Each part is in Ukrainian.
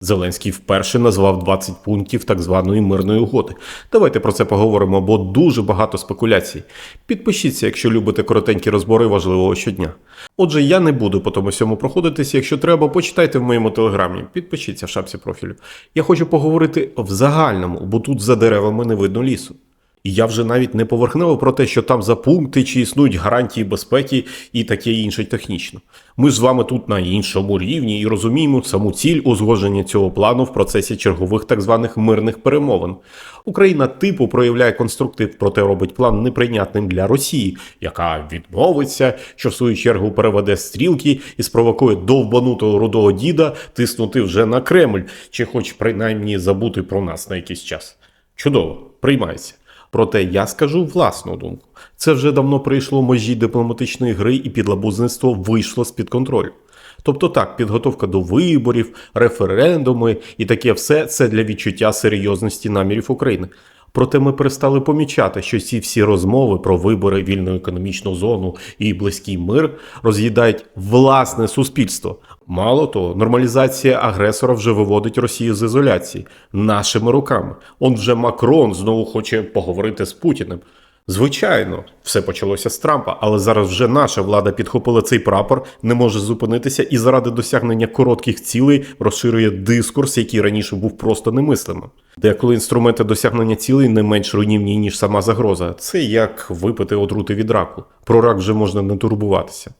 Зеленський вперше назвав 20 пунктів так званої мирної угоди. Давайте про це поговоримо, бо дуже багато спекуляцій. Підпишіться, якщо любите коротенькі розбори важливого щодня. Отже, я не буду по тому всьому проходитися. Якщо треба, почитайте в моєму телеграмі. Підпишіться в шапці профілю. Я хочу поговорити в загальному, бо тут за деревами не видно лісу. І я вже навіть не поверхнево про те, що там за пункти, чи існують гарантії безпеки і таке інше технічно. Ми з вами тут на іншому рівні і розуміємо саму ціль узгодження цього плану в процесі чергових так званих мирних перемовин. Україна типу проявляє конструктив, проте робить план неприйнятним для Росії, яка відмовиться, що в свою чергу переведе стрілки і спровокує довбанутого рудого діда тиснути вже на Кремль, чи хоч принаймні забути про нас на якийсь час. Чудово, приймається. Проте я скажу власну думку. Це вже давно прийшло межі дипломатичної гри і підлабузництво вийшло з-під контролю. Тобто так, підготовка до виборів, референдуми і таке все це для відчуття серйозності намірів України. Проте ми перестали помічати, що ці всі розмови про вибори, вільну економічну зону і близький мир роз'їдають власне суспільство. Мало того, нормалізація агресора вже виводить Росію з ізоляції нашими руками. Он вже Макрон знову хоче поговорити з Путіним. Звичайно, все почалося з Трампа, але зараз вже наша влада підхопила цей прапор, не може зупинитися і заради досягнення коротких цілей розширює дискурс, який раніше був просто немислимим. Деколи інструменти досягнення цілей не менш руйнівні, ніж сама загроза. Це як випити отрути від раку. Про рак вже можна не турбуватися.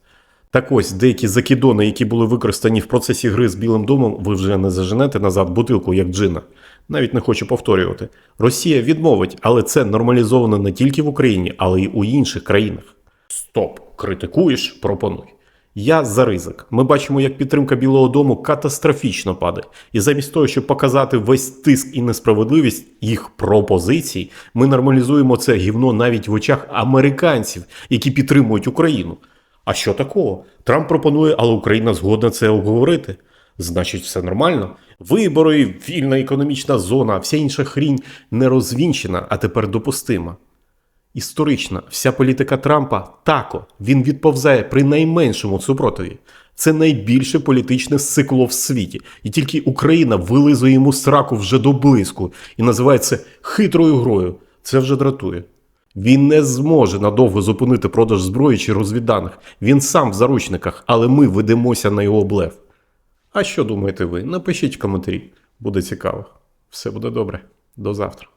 Так ось деякі закидони, які були використані в процесі гри з Білим домом, ви вже не заженете назад бутилку, як джина. Навіть не хочу повторювати. Росія відмовить, але це нормалізовано не тільки в Україні, але й у інших країнах. Стоп, критикуєш, пропонуй. Я за ризик. Ми бачимо, як підтримка Білого Дому катастрофічно падає. І замість того, щоб показати весь тиск і несправедливість їх пропозицій, ми нормалізуємо це гівно навіть в очах американців, які підтримують Україну. А що такого? Трамп пропонує, але Україна згодна це обговорити. Значить, все нормально. Вибори, вільна економічна зона, вся інша хрінь не розвінчена, а тепер допустима. Історична, вся політика Трампа тако, він відповзає при найменшому супротиві. Це найбільше політичне сикло в світі, і тільки Україна вилизує йому сраку вже до блиску і називає це хитрою грою. Це вже дратує. Він не зможе надовго зупинити продаж зброї чи розвідданих. Він сам в заручниках, але ми ведемося на його блеф. А що думаєте ви? Напишіть в коментарі. Буде цікаво. Все буде добре. До завтра.